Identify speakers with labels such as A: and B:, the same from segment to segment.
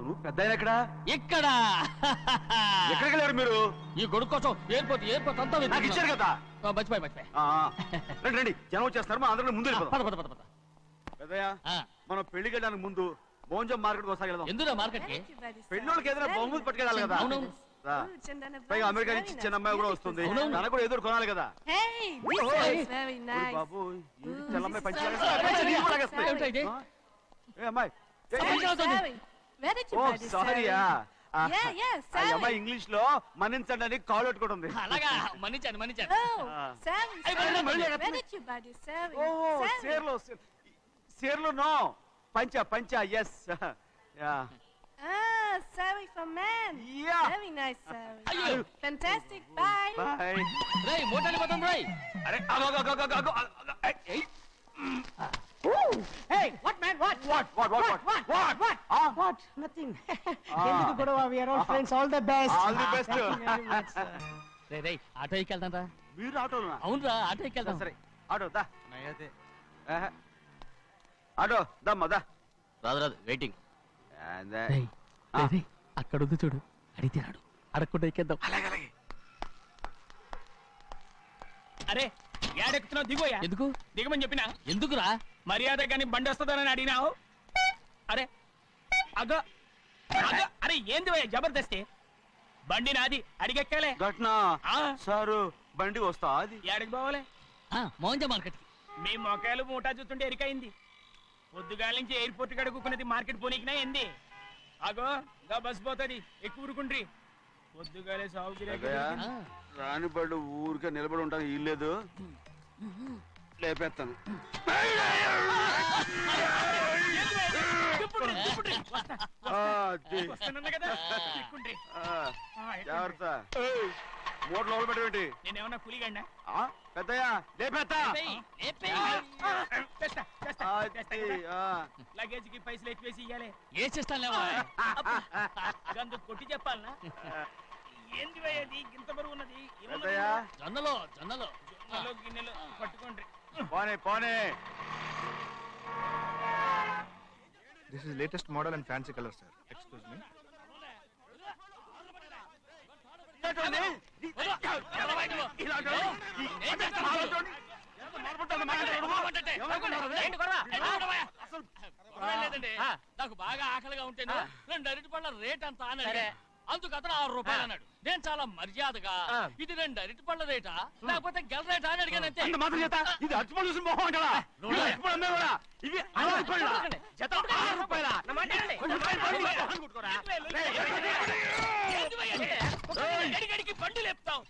A: అవును. పెద్ద ఎక్కడ?
B: ఇక్కడ.
A: ఎక్కడికి వెళ్ళారు మీరు?
B: ఈ గొడుగు కోసం ఎయిర్పోర్ట్ ఎయిర్పోర్ట్ అంతా
A: నాకు ఇచ్చారు కదా.
B: మర్చిపోయి మర్చిపోయి.
A: రండి రండి. జనం వచ్చేస్తారు మా అందరం ముందు
B: ఆ,
A: వెళ్ళిపోదాం
B: పద పద పద పద.
A: పెద్దయ్య మనం పెళ్ళికి వెళ్ళడానికి ముందు భోజనం మార్కెట్ ఒకసారి వెళ్దాం.
B: ఎందురా మార్కెట్
A: పెళ్ళోళ్ళకి ఏదైనా బహుమతి పట్టుకెళ్ళాలి కదా. పైగా అమెరికా నుంచి చిన్న అమ్మాయి కూడా వస్తుంది. తనకు కూడా ఎదురు కొనాలి కదా. బాబు ఈ చెల్లమ్మాయి పంచి అమ్మాయి
C: Sorry,
B: Sorry, sorry.
C: sorry. You buy this
A: సారీయా
C: sorry.
A: అమ్మాయి ఇంగ్లీష్లో మన్నించండి అని కాల్ పెట్టుకుంటుంది
B: అలాగా మన్నించాను మన్నించాను
C: Oh,
A: Ah.
B: Hey,
C: you.
A: సేర్లో సేర్లో నో పంచ పంచ ఎస్
C: Ah, saree for men.
A: Yeah.
C: Very nice.
B: అయ్యో
C: Fantastic. Bye.
A: బాయ్
B: రేయ్ మోటార్ పోతుంది రేయ్
A: అరే ఆగు, ఆగు, ఆగు, ఆగు, ఆగు, ఆగు, ఏయ్, ఏయ్.
B: అక్కడ ఉంది చూడు. అడితే అడుకుంటా ఎక్కేద్దాం.
D: అరే ఏడెక్కుతున్నావు? దిగోయా
B: ఎందుకు?
D: దిగమని చెప్పినా?
B: ఎందుకురా?
D: మర్యాద కానీ బండి వస్తుందని అడిగినావు? అరే అగో అగో అరే ఏంది భయ్యా జబర్దస్తి? బండి నాది అడిగెక్కాలే.
A: ఘట్నా?
D: ఆ.
A: సారు బండి వస్తా అది
D: ఏడకి పోవాలే?
B: ఆ, మోహన్జా మార్కెట్
D: మీ మొక్కలు మూటా చూస్తుంటే ఎరికైంది. పొద్దుగాల నుంచి ఎయిర్పోర్ట్ కడుక్కున్నది మార్కెట్ పోనీకినా ఏంది? అగో గా బస్ పోతుంది. ఎక్కువ ఊరుకుండ్రి. పొద్దుగాలే.
A: రాని బళ్ళు ఊరికే నిలబడి ఉంటాను ఇల్లేదు. లేపేస్తాను. జాగ్రత్త. మూడు లోపల పెట్టేటి
D: నేనేమన్నా కూలిగండా
A: పెద్దయ్యా లేపేస్తా.
D: లగేజ్కి పైసలు ఎక్కువేసి ఇయ్యాలి.
B: ఏ చేస్తాను
D: గందు కొట్టి చెప్పాలనా? ఏంది ఇది? ఇంత బరువు ఉన్నది?
A: పెద్దయ్యా.
B: జొన్నలో జొన్నలో.
D: గిన్నెలు గిన్నెలు పట్టుకోండి
A: పోనే పోనే.
E: This is latest model and fancy color, sir. Excuse me.
A: ఇలాంటోడిని, ఇలాంటోడిని,
B: ఏం చేస్తావు?
A: ఇలాంటోడిని, ఎంత మాట్లాడుతున్నావు, మాట్లాడుతున్నావు? ఎవరనుకున్నారు అది?
D: ఏంటి గొడవ?
A: అసలు
B: గొడవ లేదండి. నాకు బాగా ఆకలిగా ఉంటేను రెండు అరటి పళ్ళ రేట్ అంత అని
D: సరే.
B: అడిగా. అందుకు అతను ఆరు రూపాయలు అన్నాడు. నేను చాలా మర్యాదగా ఇది రెండు అరటి పళ్ళ రేటా? లేకపోతే గెల రేటా అని అడిగాను అంతే.
A: అంత మాత్రం చేత? ఇది అరటిపళ్ళు చూసి మొహం అంటారా ఇది అరటిపళ్ళు అమ్మే కూడా ఇవి ఆరు రూపాయల? జత ఆరు రూపాయల
D: లేపుతావు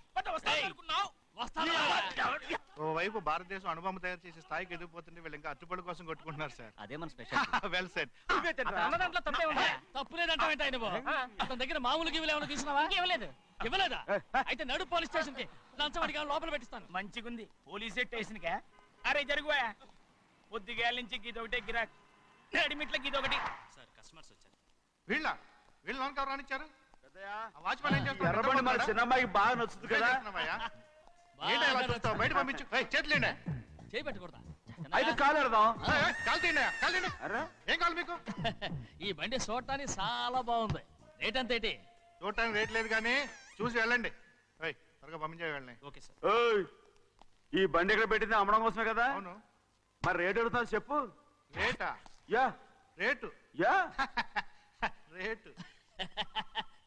E: ఓవైపు భారతదేశం అణుబొమ్మ తయారు చేసే స్థాయికి ఎదిగిపోతుంటే వీళ్ళు ఇంకా అట్టుపడి కోసం కొట్టుకుంటున్నారు సార్.
B: అదే మన స్పెషల్
E: వెల్ సెట్
D: తప్పే
B: బాబు? అతని దగ్గర మామూలు గివ్వులు ఏమైనా తీసుకున్నావా
D: ఇవ్వలేదు.
B: ఇవ్వలేదా? అయితే నడు పోలీస్ స్టేషన్కి లంచం లోపల పెట్టిస్తాను.
D: మంచిగుంది. పోలీస్ స్టేషన్ కా అరే జరుగువా? పొద్దుగాల నుంచి గీదొకటే గిరాక్. నడిమిట్ల గీదొకటి.
E: వీళ్ళ? వీళ్ళు లోనికి ఎవరు రానిచ్చారు?
A: పెద్దయ్యా,
E: ఆ వాచ్మెన్ ఏం చేస్తున్నాడు?
A: ఎర్రబండి మన చిన్నమ్మాయికి బాగా నచ్చుతుంది కదా?
E: ఏంటి అలా చూస్తావు? బయట పంపించు. ఏయ్,
B: చేయి పెట్టకూడదా?
A: అయితే కాలు ఎడదాం
E: ఏయ్, ఏయ్, కాలు తీయండి కాలు తీయండి.
A: అరే.
E: ఏం కావాలి మీకు?
B: ఈ బండి చూడటానికి చాలా బాగుంది. రేట్ అంత ఏంటి?
E: చూడటానికి రేట్ లేదు కానీ చూసి వెళ్ళండి. ఏయ్, త్వరగా పంపించే వెళ్ళండి.
D: Okay sir.
A: ఓయ్ ఈ బండి ఎక్కడ పెట్టింది? అమ్మడం కోసమే కదా?
E: అవును.
A: మరి రేట్ అడుగుతా చెప్పు.
E: రేటా?
A: యా.
E: రేటు?
A: యా.
E: రేటు.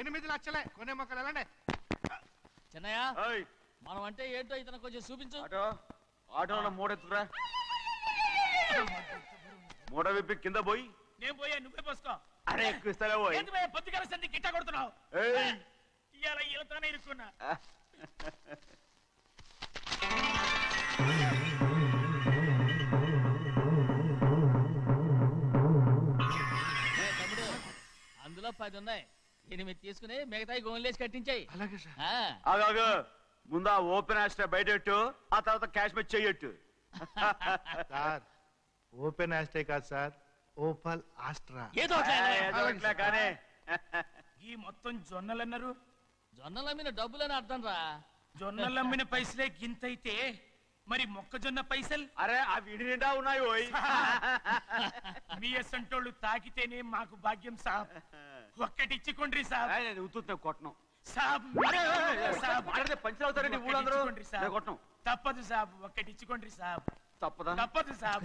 E: ఎనిమిది లక్షలే. కొనే మొక్కలు వెళ్ళండి.
B: చిన్నయ్య
A: ఓయ్
B: మనం అంటే ఏంటో ఇతను కొంచెం చూపించు.
A: ఆటో ఆటోలో మూడెత్తుకురా. మూడ విప్పి కింద పోయి.
D: నేను పోయా నువ్వే పోసుకో.
A: అరే ఎక్కువ ఇస్తాలే పోయి.
D: భయ్యా పొద్దుగాల సంధి గిట్ట కొడుతున్నావు?
A: ఏయ్.
D: ఇవాళ ఈలతోనే ఇరుక్కున్నా.
B: ఎనిమిది తీసుకుని మిగతాయి గోన్లేసి కట్టించాయి.
E: అలాగే సార్.
A: ఆగాగు ముందు ఆ ఓపెన్ ఆస్ట్రా బయటెట్టు ఆ తర్వాత క్యాష్ మెచ్ చెయ్యట్టు.
E: సార్ ఓపెన్ ఆస్టే కాదు సార్ ఓపల్ ఆస్ట్రా.
B: ఏదో ఒకటి
A: కానీ.
D: ఈ మొత్తం జొన్నలు అన్నారు
B: జొన్నల మీద డబ్బులని అర్థం రా.
D: జొన్నలు అమ్మిన పైసలే గింతైతే మరి మొక్కజొన్న పైసలు?
A: అరే ఆ విడి నిండా ఉన్నాయి ఓయ్.
D: మీ అసంటోళ్ళు తాకితేనే మాకు భాగ్యం సాబ్. ఒక్కటిచ్చుకోండి సాబ్.
A: ఏయ్, నేను ఉత్తున్నా కొట్టను.
D: సాబ్. సాబ్.
A: పంచర్ అవుతారండి ఊళ్ళందరూ
D: సాబ్.
A: నేను కొట్టను.
D: తప్పదు సాబ్ ఒక్కటిచ్చుకోండి సాబ్.
A: తప్పదా?
D: తప్పదు సాబ్.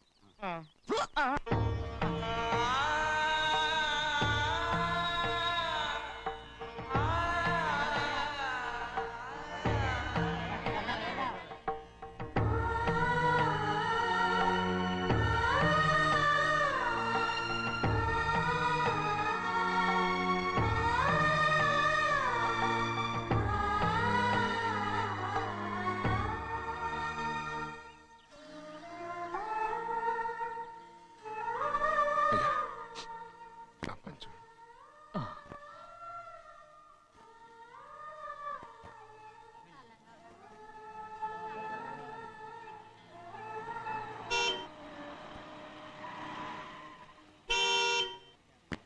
F: నా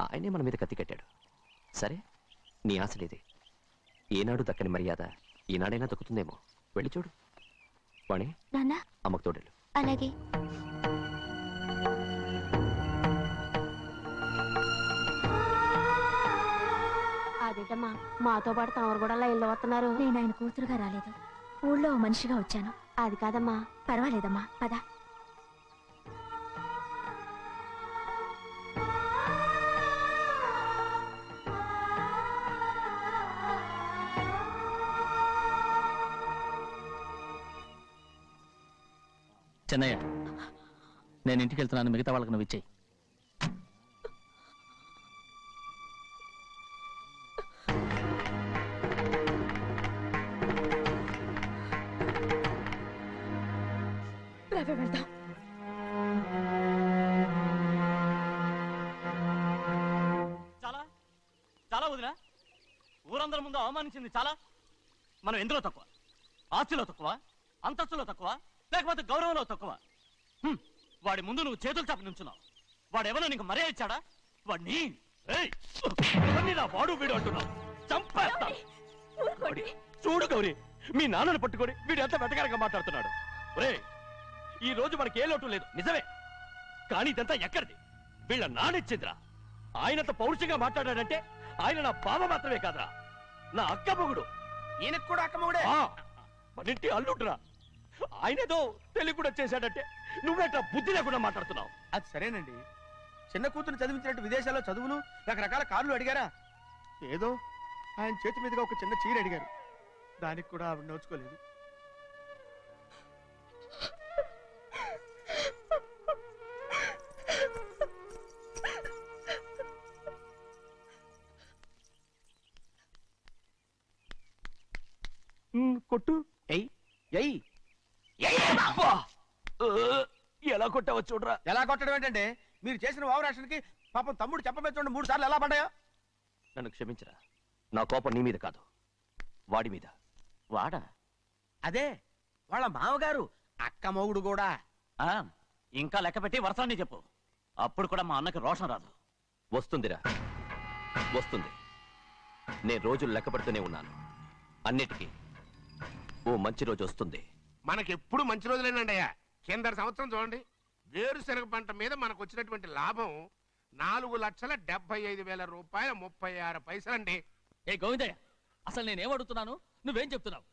G: ఆయనే మన మీద కత్తి కట్టాడు. సరే నీ ఆశలేదే ఏనాడు దక్కని మర్యాద ఈనాడైనా దక్కుతుందేమో. వెళ్ళి చూడు. వాణి
H: నాన్న.
G: అమ్మకు తోడేలు
H: అలాగే.
I: అదేంటమ్మా మాతో పాటు తమరు కూడా లైన్లో వస్తున్నారు.
H: నేను ఆయన కూతురుగా రాలేదు. ఊళ్ళో మనిషిగా వచ్చాను.
I: అది కాదమ్మా.
H: పర్వాలేదమ్మా పద.
B: చెన్నయ్య నేను ఇంటికి వెళ్తున్నాను మిగతా వాళ్ళకి నువ్వు ఇచ్చేయి.
H: వెళ్దాం.
J: చాలా? చాలా వదినా? ఊరందరి ముందు అవమానించింది చాలా? మనం ఎందులో తక్కువ? ఆస్తిలో తక్కువ? అంతస్తులో తక్కువ? లేకపోతే గౌరవంలో తక్కువ. హ్మ్, వాడి ముందు నువ్వు చేతులు చాపి నుంచున్నావు. వాడు ఎవరో నీకు మర్యాద ఇచ్చాడా? వాడిని ఏయ్, ఎవరిని నా వాడు వీడు అంటున్నావు? చంపేస్తాను చూడు గౌరీ మీ నాన్నని పట్టుకొని వీడు ఎంత వెతకారంగా మాట్లాడుతున్నాడు. ఒరే ఈ రోజు మనకి ఏ లోటు లేదు నిజమే. కానీ ఇదంతా ఎక్కడిది? వీళ్ళ నానిచ్చిందిరా ఆయనంత పౌరుషంగా మాట్లాడాడంటే ఆయన నా బావ మాత్రమే కాదురా. నా అక్క మొగుడు.
F: ఈయనకు కూడా అక్కమ్మగుడే
J: ఆ, మనింటి అల్లుడురా. ఆయనేదో తెలివి కూడా చేశాడంటే నువ్వేట బుద్ధి లేకుండా మాట్లాడుతున్నావు?
K: అది సరేనండి. చిన్న కూతురు చదివించినట్టు విదేశాల్లో చదువులు రకరకాల కార్లు అడిగారా? ఏదో ఆయన చేతి మీదుగా ఒక చిన్న చీర అడిగారు. దానికి కూడా ఆవిడ నోచుకోలేదు.
J: కొట్టు
K: ఎయ్ ఎయ్
J: అబ్బా! ఆ, ఎలా కొట్టావో చూడరా.
K: ఎలా కొట్టడం ఏంటంటే మీరు చేసిన వావరాక్షణకి పాపం తమ్ముడు చెప్పబెట్టండి మూడు సార్లు ఎలా పడ్డాయో.
G: నన్ను క్షమించరా. నా కోపం నీ మీద కాదు వాడి మీద.
B: వాడా?
K: అదే వాళ్ళ మామగారు అక్క మొగుడు కూడా.
B: ఆ, ఇంకా లెక్క పెట్టి వరసాన్ని చెప్పు. అప్పుడు కూడా మా అన్నకి రోషం రాదు.
G: వస్తుందిరా. వస్తుంది. నేను రోజులు లెక్క పెడుతూనే ఉన్నాను. అన్నిటికీ ఓ మంచి రోజు వస్తుంది.
F: మనకెప్పుడు మంచి రోజులేనండి అయ్యా. కింద సంవత్సరం చూడండి. వేరుశనగ పంట మీద మనకు వచ్చినటువంటి లాభం నాలుగు లక్షల డెబ్బై ఐదు వేల రూపాయల ముప్పై ఆరు పైసలండి.
B: ఏ గోవిందయ్య అసలు నేనేం అడుగుతున్నాను? నువ్వేం చెప్తున్నావు?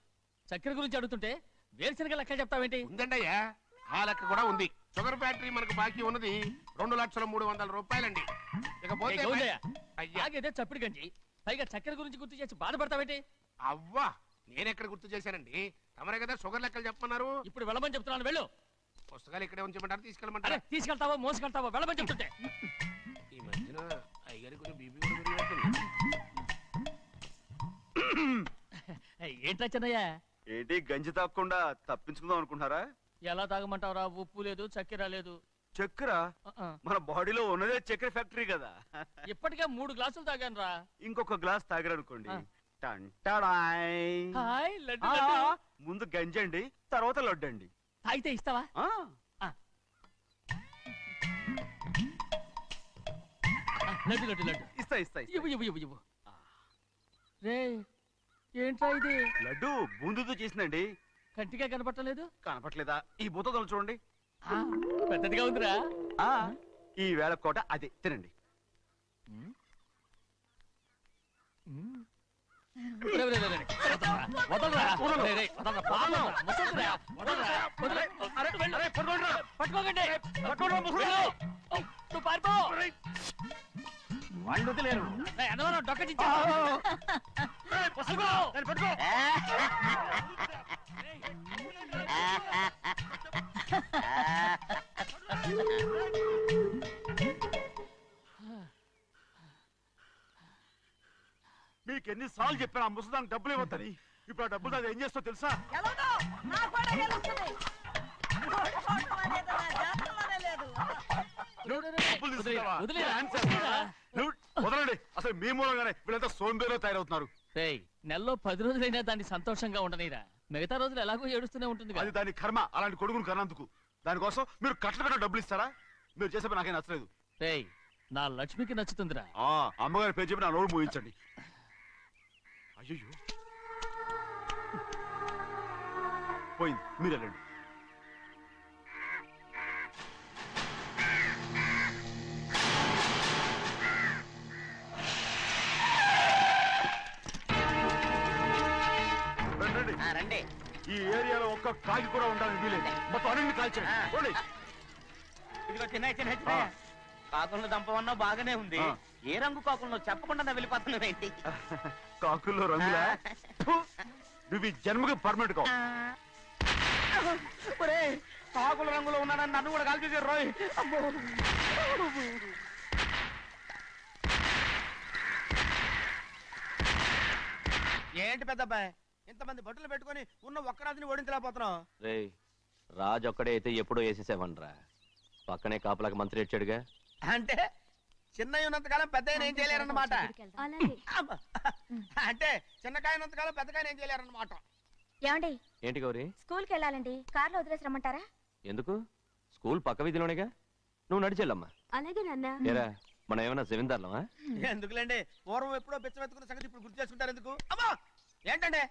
B: చక్కెర గురించి అడుగుతుంటే వేరుశనగ లెక్క చెప్తావేంటి?
F: ఉందండి అయ్యా ఆ లెక్క కూడా ఉంది. షుగర్ ఫ్యాక్టరీ మనకు బాకీ ఉన్నది రెండు లక్షల మూడు వందల రూపాయలండి. ఇకపోతే అయ్యా.
B: ఆగేదే చప్పిడి గంజి. పైగా చక్కెర గురించి గుర్తు చేసి బాధపడతావేంటి?
F: అవ్వా నేనెక్కడ గుర్తు చేశానండి? తమరే కదా షుగర్ లెక్కలు చెప్పమన్నారు.
B: ఇప్పుడు వెళ్ళమని చెప్తున్నాను వెళ్ళు.
F: పుస్తకాలు ఇక్కడే ఉంచమంటారు?
B: అరే
F: తీసుకెళ్ళమంటారా
B: తీసుకెళ్తావో? మోసుకెళ్తావో? వెళ్ళమని చెప్తుంటే.
F: ఈ మధ్యన అయ్యగారి కొంచెం బీపీ కూడా పెరిగినట్టుంది.
B: ఏంట్రా చెన్నయ్య?
A: ఏంటి గంజి తాగకుండా తప్పించుకుందాం అనుకుంటున్నారా?
B: ఎలా తాగమంటావురా? ఉప్పు లేదు చక్కెర లేదు.
A: చక్కెర?
B: ఆ, ఆ.
A: మన బాడీలో ఉన్నదే చక్కెర ఫ్యాక్టరీ కదా.
B: ఇప్పటికే మూడు గ్లాసులు తాగాను రా
A: ఇంకొక గ్లాస్ తాగరనుకోండి.
B: ఆ.
A: టంటడాయ్.
B: హాయ్ లడ్డు
A: ఆ,
B: లడ్డు.
A: ముందు గంజండి తర్వాత లడ్డండి.
B: తాగితే ఇస్తావా?
A: ఆ,
B: ఆ, లడ్డు లడ్డు లడ్డు.
A: ఇస్తా ఇస్తా ఇస్తా.
B: ఇవ్వు ఇవ్వు ఇవ్వు ఇవ్వు. రే ఏంట్రా ఇది?
A: లడ్డు బూందుతో చేసిందండి.
B: కంటిగా కనపట్టలేదు
A: కనపట్లేదా ఈ బూతలు చూడండి.
B: పెద్దదిగా ఉందిరా.
A: ఆ ఈ వేళ కోట అదే. తినండి.
B: రే, రే, రే, పట్టుకోకండి. నువ్వు పారిపో.
J: వాళ్ళు వదిలేరు.
B: పట్టుకో.
J: మీకు ఎన్ని సార్లు చెప్పాను ఆ ముసదానికి డబ్బులు ఇవ్వద్దని. ఇప్పుడు ఆ డబ్బులు అది ఏం చేస్తో తెలుసా? నువ్వు డబ్బులు తీసుకున్నావా?
B: వదిలేరా,
J: డాన్స్ చేస్తావా? నువ్వు వదలండి. అసలు మీ మూలంగానే వీళ్ళంతా సోంబేలో తయారవుతున్నారు.
B: రేయ్ నెలలో పది రోజులైనా దాన్ని సంతోషంగా ఉండనీరా. మిగతా రోజులు ఎలాగో ఏడుస్తూనే ఉంటుంది
J: అది దాని కర్మ. అలాంటి కొడుకును కన్నందుకు దానికోసం మీరు కట్టలు కట్ట డబ్బులు ఇస్తారా? మీరు చేసే పని నాకేం నచ్చలేదు.
B: రేయ్ నా లక్ష్మికి నచ్చుతుందిరా.
A: ఆ, అమ్మగారి పేరు చెప్పి నా నోరు మూయించండి. అయ్యో పోయింది. మీరు వెళ్ళండి. రండి, రండి.
K: రండి.
A: ఈ ఏరియాలో ఒక్క కాకి కూడా ఉండాలని వీలేదు. మొత్తం అన్ని కాల్చండి.
K: ఇదిగో చిన్న చిన్న చిన్న కాకులను దంపమన్నా బాగానే ఉంది.
A: ఆ.
K: ఏ రంగు కాకులను చెప్పకుండా నా వెళ్ళిపోతున్నావు ఏంటి?
A: కాకుల్లో రంగులా? ఫు, నువ్వు ఈ జన్మకి పర్మనెంట్ కావు.
K: ఒరే కాకుల రంగులో ఉన్నానని నన్ను కూడా కాల్చేసారు రోయ్. అమ్మో. ఏంటి పెద్దబ్బాయ్? ఇంతమంది బట్టలు పెట్టుకొని ఉన్న ఒక్కరాజుని ఓడించలేకపోతున్నావు.
J: రే రాజు ఒక్కడే అయితే ఎప్పుడో వేసేసావనరా. పక్కనే కాపలాకి మంత్రి వచ్చాడుగా.
K: అంటే చిన్నయ్య ఉన్నంతకాలం పెద్ద ఏం చేయలేరన్నమాట.
L: అలాగే.
K: అమ్మ. అంటే చిన్నకాయ ఉన్నంతకాలం పెద్దకాయ ఏం చేయలేరన్నమాట.
L: ఏమండి?
J: ఏంటి గౌరీ?
L: స్కూల్కి వెళ్ళాలండి. కార్లో వదిలేసి రమ్మంటారా?
J: ఎందుకు? స్కూల్ పక్క వీధిలోనేగా? నువ్వు నడిచెళ్ళమ్మా
H: అలాగే నాన్న.
J: ఏరా మనం ఏమైనా జమీందార్లమా?
K: ఎందుకులేండి? పూర్వం ఎప్పుడో పిచ్చమెత్తుకున్న సంగతి ఇప్పుడు గుర్తు చేసుకుంటారు ఎందుకు? అమ్మా ఏంటంటే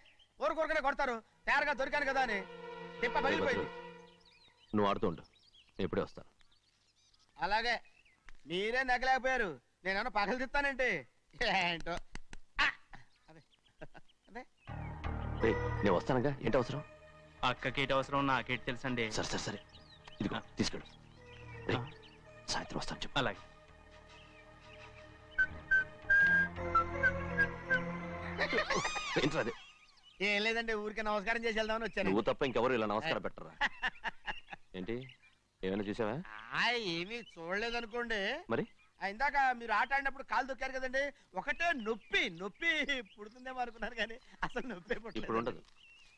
K: ఊరుకోరుకనే కొడతారు. తేరగా దొరికాను కదా అని. తిప్ప పగిలిపోయింది.
J: నువ్వు ఆడుతూ ఉండు. నేను ఇప్పుడే వస్తాను.
K: అలాగే. మీరే నగలేకపోయారు. నేనేమన్నా పగలు తిస్తానంటే ఏంటో ఆ! అదే అదే
J: రే నేను వస్తానుగా? ఏంటి అవసరం?
M: అక్కకేటి అవసరం? నాకేటి తెలుసండి?
J: సరే సరే సరే. ఇదిగో తీసుకెళ్ళు. రే సాయంత్రం వస్తాను చెప్పు.
M: అలాగే.
J: ఏంట్రా అదే?
K: ఏం లేదండి ఊరికే నమస్కారం చేసి వెళ్దామని వచ్చాను.
J: నువ్వు తప్ప ఇంకెవరు ఇలా నమస్కారం పెట్టరా? ఏంటి? ఏమైనా చూసావా?
K: ఆ, ఏమీ చూడలేదనుకోండి.
J: మరి?
K: ఇందాక మీరు ఆట ఆడినప్పుడు కాలు దొక్కారు కదండి. ఒకటే నొప్పి నొప్పి పుడుతుందేమో అనుకున్నాను కానీ అసలు నొప్పి
J: ఇప్పుడు ఉండదు.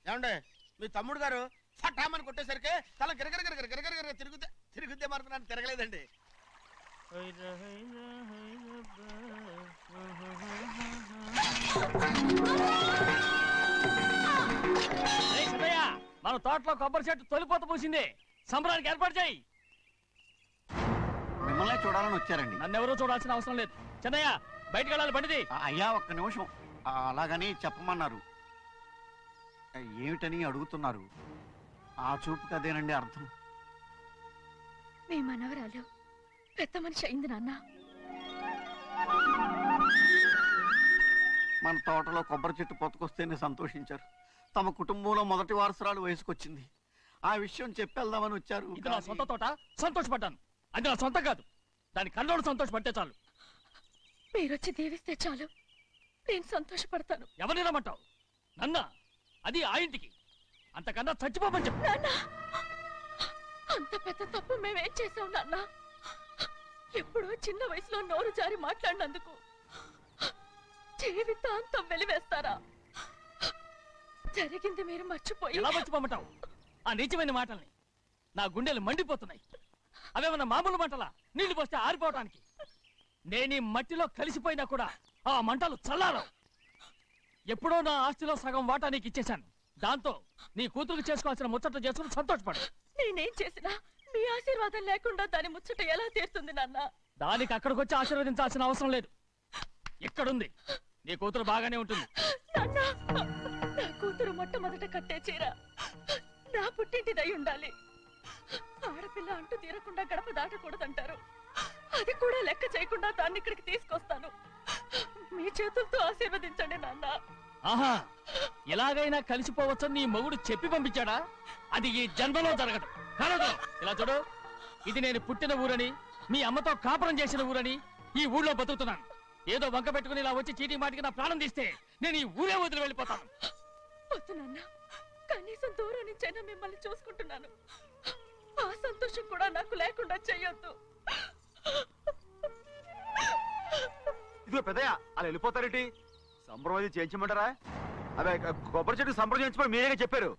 K: ఏమండి మీ తమ్ముడు గారు ఫటామని కొట్టేసరికి తల గిరగర గిరగర గిరగర గిరగర తిరుగుతే తిరుగుద్దేమో అనుకున్నాను తిరగలేదండి.
B: మన తోటలో కొబ్బరి చెట్టు తొలిపోత పూసింది. సంబరానికి ఏర్పాటు చేయి.
N: మిమ్మల్ని చూడాలని వచ్చారండి.
B: నన్నెవరూ చూడాల్సిన అవసరం లేదు. చెన్నయ్య బయటికి వెళ్ళాలి బండిది.
N: ఆ, అయ్యా ఒక్క నిమిషం. ఆ, అలాగని చెప్పమన్నారు. ఆ, ఏమిటని అడుగుతున్నారు? ఆ చూపుకి అదేనండి అర్థం.
L: మీ మనవరాలు పెద్ద మనిషి అయింది నాన్న.
N: మన తోటలో కొబ్బరి చెట్టు పొత్తుకొస్తేనే సంతోషించారు. తమ కుటుంబంలో మొదటి వారసురాలు వయసుకొచ్చింది. ఆ విషయం చెప్పేద్దామని వచ్చారు.
B: ఇది నా సొంత తోట సంతోషపడ్డాను. అది నా సొంత కాదు. దాని కన్నోడు సంతోషపడితే చాలు.
L: మీరొచ్చి దీవిస్తే చాలు. నేను సంతోషపడతాను.
B: ఎవరిని రమ్మంటావు? నన్న అది ఆ ఇంటికి. అంతకన్నా చచ్చిపోమని చెప్పు.
L: నాన్న అంత పెద్ద తప్పు మేమేం చేసాం నాన్న? ఎప్పుడో చిన్న వయసులో నోరు జారి మాట్లాడినందుకు జీవితాంతం వెలివేస్తారా? జరిగింది మీరు మర్చిపోయి
B: ఎలా మర్చిపోమంటావు? ఆ నీచమైన మాటల్ని నా గుండెలు మండిపోతున్నాయి. అవేమన్నా మామూలు మంటలా? నీళ్ళు పోస్తే ఆరిపోవటానికి. నేను ఈ మట్టిలో కలిసిపోయినా కూడా ఆ మంటలు చల్లారవు. ఎప్పుడో నా ఆస్తిలో సగం వాటా నీకు ఇచ్చేశాను. దాంతో నీ కూతురు చేసుకోవాల్సిన ముచ్చట్లు చేసుకుని సంతోషపడు.
L: నేనేం చేసినా మీ ఆశీర్వాదం లేకుండా దాని ముచ్చట ఎలా తీరుతుంది నాన్న?
B: దానికి అక్కడికి వచ్చి ఆశీర్వదించాల్సిన అవసరం లేదు. ఇక్కడుంది. నీ కూతురు బాగానే ఉంటుంది.
L: నా కూతురు మొట్టమొదట కట్టే చీర. నా పుట్టింటిదై ఉండాలి. ఆడపిల్ల అంటూ తీరకుండా గడప దాటకూడదంటారు. అది కూడా లెక్క చేయకుండా దాన్ని ఇక్కడికి తీసుకొస్తాను. మీ చేతులతో ఆశీర్వదించండి నాన్న.
B: ఆహా ఎలాగైనా కలిసిపోవచ్చని నీ మొగుడు చెప్పి పంపించాడా? అది ఈ జన్మలో జరగదు. కలదు ఇలా చూడు. ఇది నేను పుట్టిన ఊరని మీ అమ్మతో కాపురం చేసిన ఊరని ఈ ఊళ్ళో బతుకుతున్నాను. ఏదో వంక పెట్టుకుని ఇలా వచ్చి చీటీ మాటికి నా ప్రాణం తీస్తే నేను ఈ ఊరే వదిలి వెళ్ళిపోతాను.
L: వద్దు నాన్న. కనీసం దూరం నుంచైనా మిమ్మల్ని చూసుకుంటున్నాను. ఆ సంతోషం కూడా నాకు లేకుండా చెయ్యొద్దు
A: ఇదిగో పెద్దయ్య అలా వెళ్ళిపోతారేంటి? సంబరం అది చేయించమంటారా? అదే కొబ్బరి చెట్టు సంబరం చేయించమని మీరేగా చెప్పారు?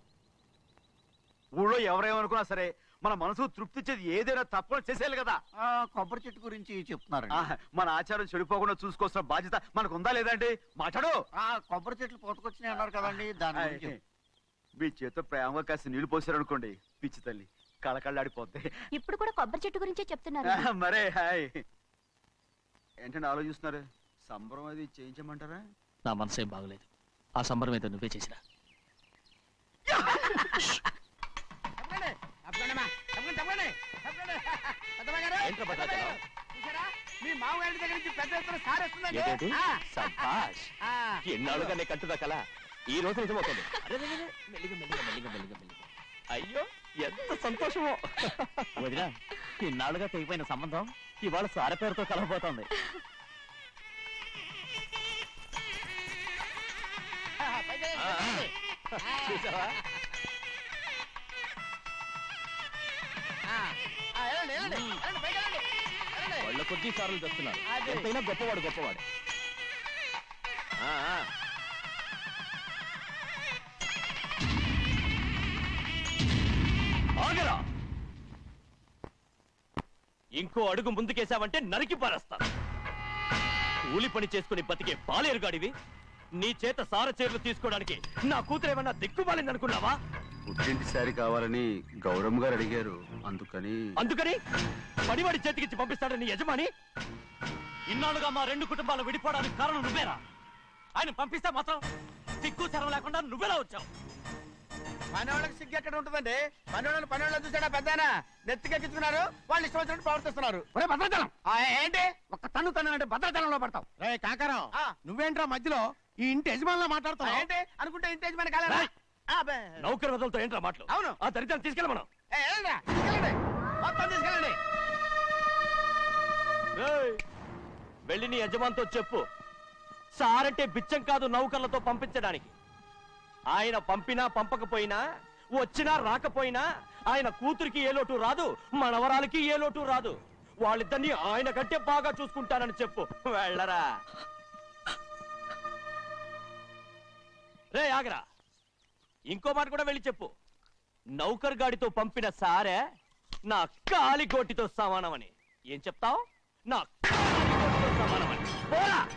A: ఊళ్ళో ఎవరేమనుకున్నా సరే మన మనసు తృప్తి ఇచ్చేది ఏదైనా తప్పని చేసేయాలి కదా.
N: ఆ, కొబ్బరి చెట్టు గురించి చెప్తున్నారు
A: ఆ, మన ఆచారం చెడిపోకుండా చూసుకోవాల్సిన బాధ్యత మనకు ఉందా లేదా అండి? మాట్లాడు.
N: ఆ కొబ్బరి చెట్లు పోతకొచ్చినాయి అన్నారు కదండి దాని గురించి.
A: మీ చేత ప్రేమగా కాస్త నీళ్ళు పోసారనుకోండి పిచ్చి తల్లి. కళకళ్ళాడిపోద్ది
H: ఇప్పుడు కూడా కొబ్బరి చెట్టు గురించే చెప్తున్నారు.
A: మరే హాయ్. ఏంటంటే ఆలోచిస్తున్నారు? సంబరం అది చేయించమంటారా?
B: నా మనసేం బాగలేదు. ఆ సంబరం ఏదో నువ్వే చేసినా
K: మీ మామగారి దగ్గర నుంచి పెద్ద ఎత్తున
J: కట్టుదా కల? ఈ రోజు నిజమవుతుంది. అయ్యో! ఎంత సంతోషమో. వదినా ఇన్నాళ్ళుగా తెగిపోయిన సంబంధం ఇవాళ సార పేరుతో కలవబోతోంది. చూసావా? వాళ్ళ కొద్ది సార్లు తెస్తున్నారు. ఎంతైనా గొప్పవాడు గొప్పవాడు. ఇంకో అడుగు ముందుకేశావంటే నరికి పారేస్తా. కూలి పని చేసుకుని బతికే పాలేరుగాడివి నీ చేత సార చీరలు తీసుకోవడానికి నా కూతురు ఏమన్నా దిక్కుమాలిందనుకున్నావా?
A: పుట్టింటి సారి కావాలని గౌరమ్మ గారు అడిగారు. అందుకని
J: అందుకని పడివాడి చేతికిచ్చి పంపిస్తాడని యజమాని? ఇన్నాళ్ళుగా మా రెండు కుటుంబాలు విడిపోవడానికి కారణం నువ్వేరా? ఆయన పంపిస్తే మాత్రం సిగ్గు చరం లేకుండా నువ్వెలా వచ్చావు
K: పనివాళ్ళకి సిగ్గు ఎక్కడ ఉంటుందండి? పనివాళ్ళని పనివాళ్ళని చూసాడా పెద్దాయన? నెత్తికెక్కించుకున్నారు వాళ్ళు ఇష్టం వచ్చినట్టు ప్రవర్తిస్తున్నారు.
O: ఒరే భద్రాచలం!
K: ఆ, ఏంటి?
O: ఒక్క తన్ను తన్ను అంటే భద్రాచలంలో పడతావు. రే కాకరం
K: ఆ.
O: నువ్వేంట్రా మధ్యలో ఈ ఇంటి యజమానులా
K: ఆ,
O: మాట్లాడుతున్నావు
K: ఏంటి? అనుకుంటే ఇంటేజ్ మన కాలేరా
J: రేయ్.
K: ఆ, బే.
J: నౌకర్ వదలతో ఏంట్రా మాటలు?
K: అవును.
J: ఆ
K: ఏ, తీసుకెళ్ళండి. మొత్తం తీసుకెళ్ళండి.
J: రేయ్, వెళ్ళి నీ యజమానితో చెప్పు. సారంటే బిచ్చం కాదు నౌకర్లతో పంపించడానికి. ఆయన పంపినా పంపకపోయినా వచ్చినా రాకపోయినా ఆయన కూతురికి ఏ లోటు రాదు మనవరాలకి ఏ లోటు రాదు. వాళ్ళిద్దరిని ఆయన కంటే బాగా చూసుకుంటానని చెప్పు. వెళ్ళరా. రే ఆగరా. ఇంకో మాట కూడా వెళ్ళి చెప్పు. నౌకర్ గాడితో పంపిన సారే నా కాలి గోటితో సమానమని. ఏం చెప్తావు? నా కాలి గోటితో సమానమని. పోరా.